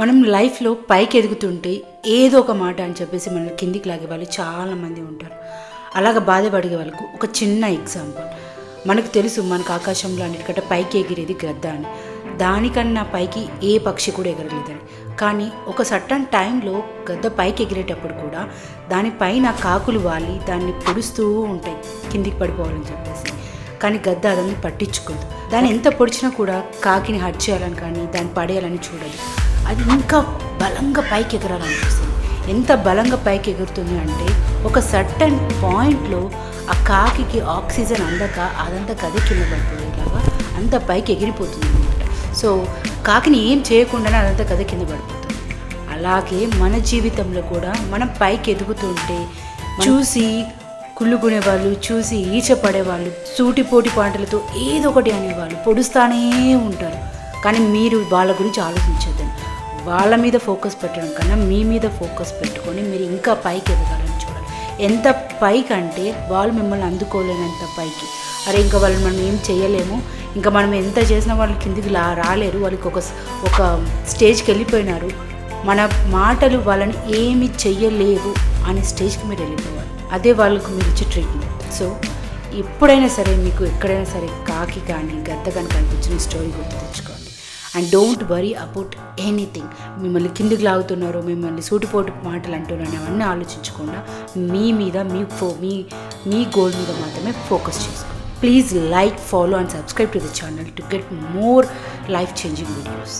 మనం లైఫ్లో పైకి ఎదుగుతుంటే ఏదో ఒక మాట అని చెప్పేసి మనల్ని కిందికి లాగే వాళ్ళు చాలామంది ఉంటారు. అలాగ బాధపడే వాళ్ళకు ఒక చిన్న ఎగ్జాంపుల్. మనకు తెలుసు మనకు ఆకాశంలో అన్నిటికంటే పైకి ఎగిరేది గద్ద అని. దానికన్నా పైకి ఏ పక్షి కూడా ఎగరలేదని. కానీ ఒక సట్టన్ టైంలో గద్ద పైకి ఎగిరేటప్పుడు కూడా దానిపైన కాకులు వాలి దాన్ని పొడుస్తూ ఉంటాయి. కిందికి పడిపోవాలని చెప్పేసి. కానీ గద్ద అదని పట్టించుకోదు. దాన్ని ఎంత పొడిచినా కూడా కాకిని హట్ చేయాలని కానీ దాన్ని పడేయాలని చూడదు. అది ఇంకా బలంగా పైకి ఎగరాలనిపిస్తుంది ఎంత బలంగా పైకి ఎగురుతుంది అంటే ఒక సర్టన్ పాయింట్లో ఆ కాకికి ఆక్సిజన్ అందక అదంతా కది కింద పడిపోయేలాగా అంత పైకి ఎగిరిపోతుంది అనమాట సో కాకిని ఏం చేయకుండానే అదంతా కథ కింద పడిపోతుంది. అలాగే మన జీవితంలో కూడా మనం పైకి ఎదుగుతుంటే చూసి కుళ్ళుకునే వాళ్ళు చూసి ఈచ పడేవాళ్ళు సూటిపోటి పాటలతో ఏదో ఒకటి అనేవాళ్ళు పొడుస్తానే ఉంటారు. కానీ మీరు వాళ్ళ గురించి ఆలోచించద్దండి. వాళ్ళ మీద ఫోకస్ పెట్టడం కన్నా మీ మీద ఫోకస్ పెట్టుకొని మీరు ఇంకా పైకి ఎదగాలని చూడాలి. ఎంత పైకి అంటే వాళ్ళు మిమ్మల్ని అందుకోలేనంత పైకి. అరే ఇంకా వాళ్ళు మనం ఏం చేయలేము. ఇంకా మనం ఎంత చేసినా వాళ్ళు కిందికి లా రాలేరు. వాళ్ళకి ఒక ఒక స్టేజ్కి వెళ్ళిపోయినారు. మన మాటలు వాళ్ళని ఏమి చెయ్యలేవు అనే స్టేజ్కి మీరు వెళ్ళిపోవాలి. అదే వాళ్ళకు మీరు ఇచ్చే ట్రీట్మెంట్ సో ఎప్పుడైనా సరే మీకు ఎక్కడైనా సరే కాకి కానీ గద్ద కానీ కనిపించిన స్టోరీ గుర్తు తెచ్చుకోండి. And don't worry about anything మిమ్మల్ని కిందికి లాగుతున్నారు మిమ్మల్ని సూటిపోటు మాటలు అంటున్నారు అవన్నీ ఆలోచించకుండా మీ మీద మీ ఫో మీ మీ గోల్ మీద మాత్రమే ఫోకస్ చేసుకోండి please like follow and subscribe to the channel to get more life changing videos